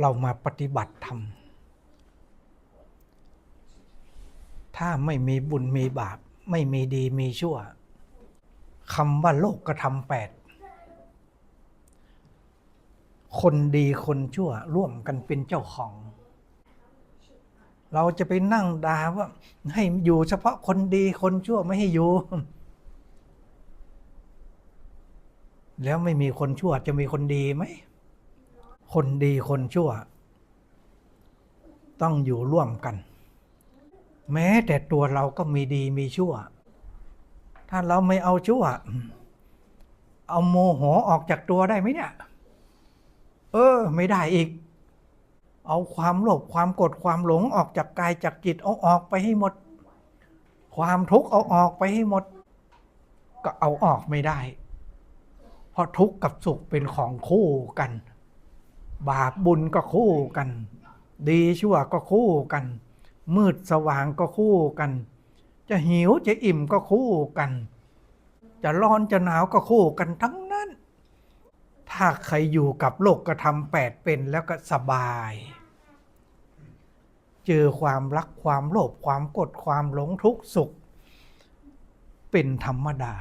เรามาปฏิบัติธรรม ถ้าไม่มีบุญมีบาป ไม่มีดีมีชั่วคำว่าโลกกระทำแปด คนดีคนชั่วร่วมกันเป็นเจ้าของ เราจะไปนั่งด่าว่า ให้อยู่เฉพาะคนดีคนชั่วไม่ให้อยู่ แล้วไม่มีคนชั่วจะมีคนดีไหม คนดีคนชั่ว ต้องอยู่ร่วมกัน แม้แต่ตัวเราก็มีดีมีชั่ว ถ้าเราไม่เอาชั่ว เอาโมโหออกจากตัวได้ไหมเนี่ย เออ ไม่ได้อีก เอาความโลภความกรธความหลงออกจากกายจากจิตเอาออกไปให้หมด ความทุกข์เอาออกไปให้หมด ก็เอาออกไม่ได้ เพราะทุกข์กับสุขเป็นของคู่กัน บาปบุญก็คู่กัน ดีชั่วก็คู่กัน มืดสว่างก็คู่กัน จะหิวจะอิ่มก็คู่กัน จะร้อนจะหนาวก็คู่กันทั้งนั้น ถ้าใครอยู่กับโลกกระทำแปดเป็นแล้วก็สบาย เจอความรักความโลภความกดความหลงทุกข์สุข เป็นธรรมดา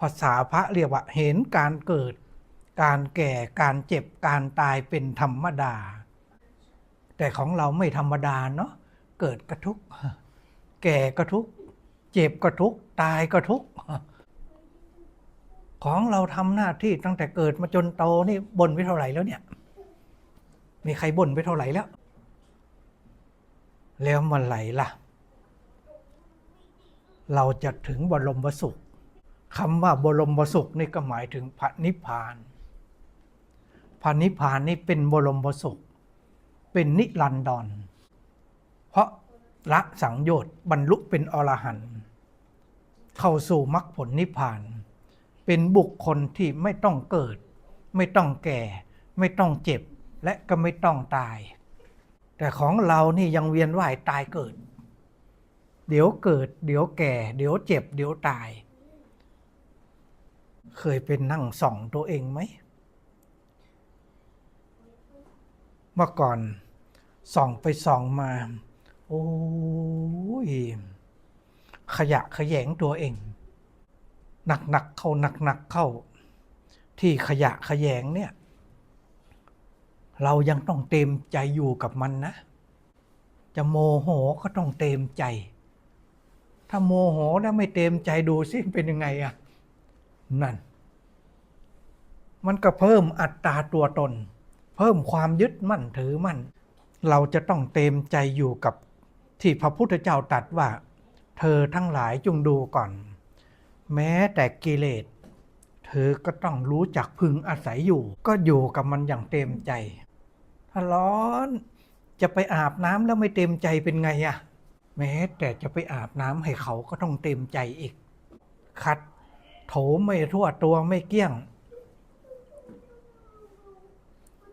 ภาษาพระเรียกว่าเห็นการเกิด การแก่การเจ็บการตายเป็นธรรมดา แต่ของเราไม่ธรรมดาเนาะเกิดก็ทุกแก่ก็ทุกเจ็บก็ทุกตายก็ทุกข์ของเราทำหน้าที่ตั้งแต่เกิดมาจนโตนี่บ่นไปเท่าไหร่แล้วเนี่ย มีใครบ่นไปเท่าไหร่แล้ว แล้วเมื่อไหร่ล่ะ เราจะถึงบรมสุขคำว่าบรมสุขนี่ก็หมายถึงพระนิพพาน พระนิพพานนี่เป็นบรมสุข เป็นนิรันดร เพราะละสังโยชน์บรรลุเป็นอรหันต์เข้าสู่มรรคผลนิพพาน เป็นบุคคลที่ไม่ต้องเกิด ไม่ต้องแก่ ไม่ต้องเจ็บและก็ไม่ต้องตาย แต่ของเรานี่ยังเวียนว่ายตายเกิด เดี๋ยวเกิด เดี๋ยวแก่ เดี๋ยวเจ็บ เดี๋ยวตาย เคยเป็นนั่งส่องตัวเองไหม เมื่อก่อนส่องไปส่องมา โอ้ยขยะขยงตัวเอง หนักๆเข้าหนักๆเข้า ที่ขยะขยงเนี่ย เรายังต้องเต็มใจอยู่กับมันนะ จะโมโหก็ต้องเต็มใจ ถ้าโมโหแล้วไม่เต็มใจดูสิเป็นยังไงอะนั่น มันก็เพิ่มอัตราตัวตน เพิ่มความยึดมั่นถือมั่น เราจะต้องเต็มใจอยู่กับที่พระพุทธเจ้าตรัสว่า เธอทั้งหลายจงดูก่อน แม้แต่กิเลส เธอก็ต้องรู้จักพึงอาศัยอยู่ ก็อยู่กับมันอย่างเต็มใจ ถ้าร้อนจะไปอาบน้ำแล้วไม่เต็มใจเป็นไงอะแม้แต่จะไปอาบน้ำให้เขาก็ต้องเต็มใจอีก คัดโถไม่ทั่วตัวไม่เกี้ยง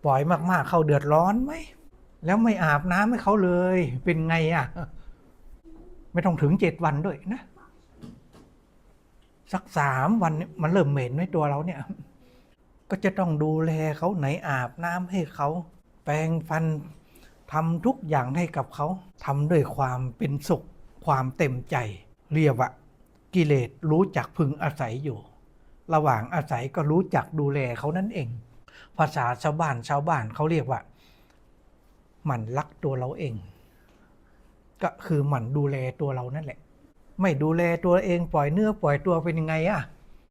ปล่อยมากๆ เขาเดือดร้อนไหม แล้วไม่อาบน้ำให้เขาเลย เป็นไงอะ่ะ ไม่ต้องถึงเจ็ดวันด้วยนะ สักสามวันนี่ยมันเริ่มเหม็นในตัวเราเนี่ย ก็จะต้องดูแลเขาไหนอาบน้ำให้เขา แปรงฟันทำทุกอย่างให้กับเขาทำด้วยความเป็นสุข ความเต็มใจ เรียกว่ากิเลสรู้จักพึงอาศัยอยู่ ระหว่างอาศัยก็รู้จักดูแลเขานั่นเอง ภาษาชาวบ้านชาวบ้านเขาเรียกว่า หมั่นรักตัวเราเอง ก็คือหมั่นดูแลตัวเรานั่นแหละ ไม่ดูแลตัวเองปล่อยเนื้อปล่อยตัวเป็นยังไงอะ